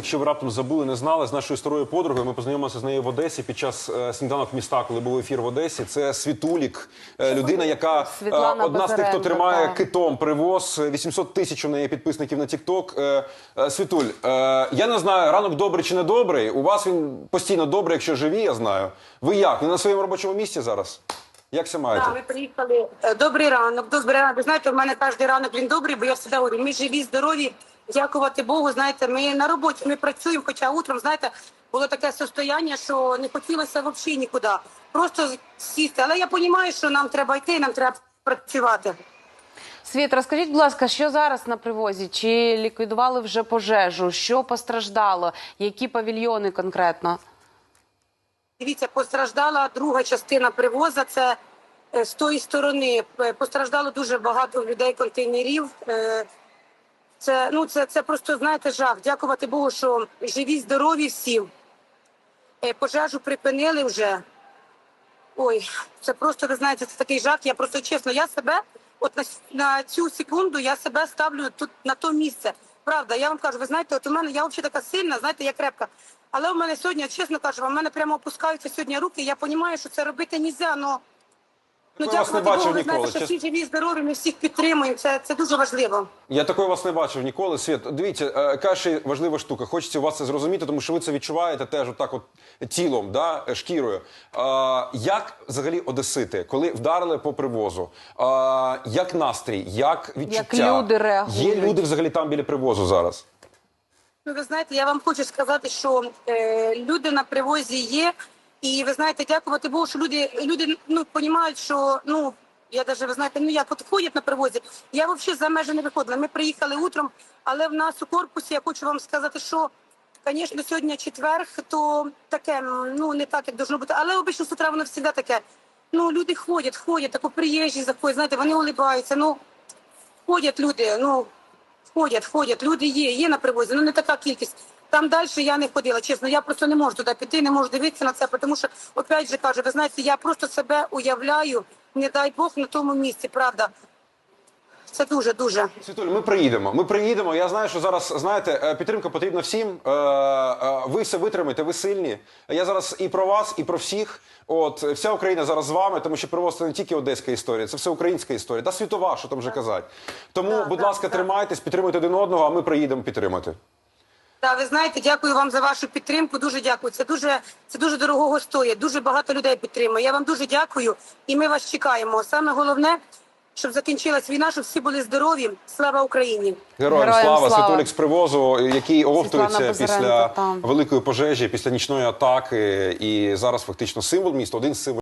Якщо ви раптом забули, не знали з нашою старою подругою, ми познайомилися з нею в Одесі під час е, сніданок міста, коли був ефір в Одесі. Це Світулік, е, людина, яка е, Світлана одна з тих, хто Базаренко, тримає так. китом привоз. 800 тисяч у неї підписників на Тікток. Світуль, е, я не знаю, ранок добрий чи не добрий. У вас він постійно добрий, якщо живі, я знаю. Ви як? Ви на своєму робочому місці зараз? Як це маєте? Так, ми приїхали. Е, Добрий ранок, добрий ранок. Ви знаєте, в мене кожен ранок він добрий, бо я завжди говорю, ми живі, здорові, дякувати Богу. Знаєте, ми на роботі, ми працюємо, хоча утром, знаєте, було таке состояння, що не хотілося взагалі нікуди. Просто сісти. Але я розумію, що нам треба йти, нам треба працювати. Світ, розкажіть, будь ласка, що зараз на привозі? Чи ліквідували вже пожежу? Що постраждало? Які павільйони конкретно? Дивіться, постраждала друга частина привоза. Це е, з тої сторони. Е, Постраждало дуже багато людей контейнерів. Це ну це, це просто знаєте жах. Дякувати Богу, що живі, здорові всі. Е, Пожежу припинили вже. Ой, це просто ви знаєте, це такий жах. Я просто чесно, я себе, от на, на цю секунду я себе ставлю тут на то місце. Правда, я вам кажу, ви знаєте, от у мене я взагалі така сильна, знаєте, я крепка. Але у мене сьогодні, чесно кажу, у мене прямо опускаються сьогодні руки. Я розумію, що це робити не можна, але ну, Такого вас не бачив Богу, ви ніколи, знаєте, що всі живі, здорові, ми всіх підтримуємо. Це, це дуже важливо. Я такої вас не бачив ніколи. Світ, дивіться, е, яка ще важлива штука. Хочеться у вас це зрозуміти, тому що ви це відчуваєте теж отак, от тілом, да, шкірою. Е, як взагалі одесити, коли вдарили по привозу? Е, як настрій, як відчуття? люди реагують? Є люди взагалі там біля привозу зараз. Ну, ви знаєте, я вам хочу сказати, що е, люди на привозі є, і ви знаєте, дякувати Богу, що люди, люди ну, розуміють, що ну. Я даже, ви знаєте, ну як от ходять на привозі. Я взагалі за межі не виходила. Ми приїхали утром, але в нас у корпусі я хочу вам сказати, що, звісно, сьогодні четверг, то таке, ну не так, як должно бути. Але обично з утра воно завжди таке. Ну, люди ходять, ходять, тако приїжджі заходять, знаєте, вони улибаються. Ну, ходять люди, ну ходять, ходять, люди є, є на привозі, ну не така кількість. Там далі я не ходила, чесно, я просто не можу туди піти, не можу дивитися на це, тому що, опять же кажу, ви знаєте, я просто себе уявляю, не дай Бог на тому місці, правда. Це дуже, дуже. Світуль, ми приїдемо. Ми приїдемо. Я знаю, що зараз знаєте, е, підтримка потрібна всім. Е, е, Ви все витримаєте, ви сильні. Я зараз і про вас, і про всіх. От вся Україна зараз з вами, тому що привоз це не тільки одеська історія, це все українська історія, та світова, що там вже казати. Тому, будь ласка, тримайтесь, підтримуйте один одного, а ми приїдемо підтримати. Та ви знаєте, дякую вам за вашу підтримку. Дуже дякую. Це дуже це дуже дорогого стоїть. Дуже багато людей підтримує. Я вам дуже дякую, і ми вас чекаємо. Саме головне, щоб закінчилась війна, щоб всі були здорові. Слава Україні! Героям, Героям слава, слава. Світулік з привозу, який оговтується після там. великої пожежі, після нічної атаки. І зараз фактично символ міста, один з символів.